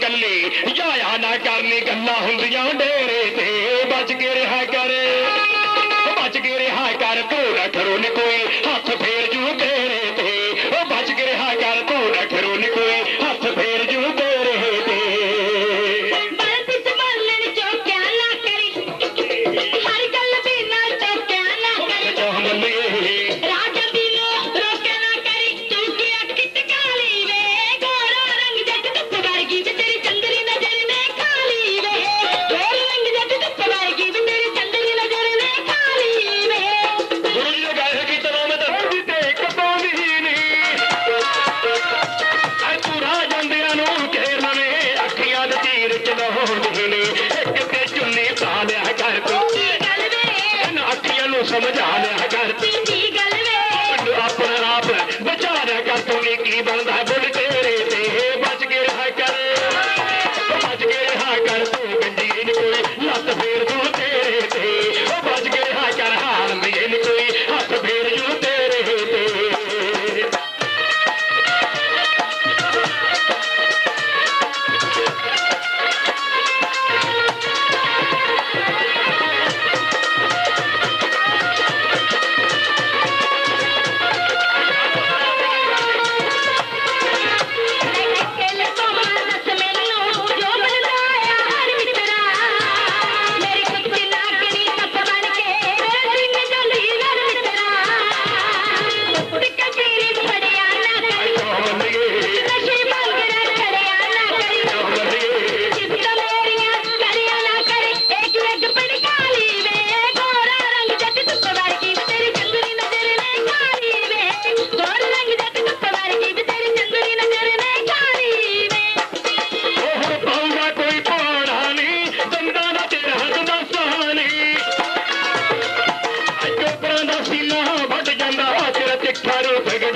ਕੱਲੀ ਜਾਇਆ ਨਾ ਕਰਨੀ ਗੱਲਾਂ ਹੁੰਦੀਆਂ ਡੇਰੇ ਤੇ। ਬਚ ਕੇ ਰਿਹਾ ਕਰੇ। ਮੈਨੂੰ ਸਮਝਾ ਲਿਆ ਕਰ ਤੇਰੀ ਗੱਲ ਵੇ। ਮੈਨੂੰ ਆਪਣਾ ਆਪ ਬਚਾ ਲਿਆ ਕਰ ਤੂੰ ਵੀ ਕੀ ਬਣਦਾ ਬੋਲ।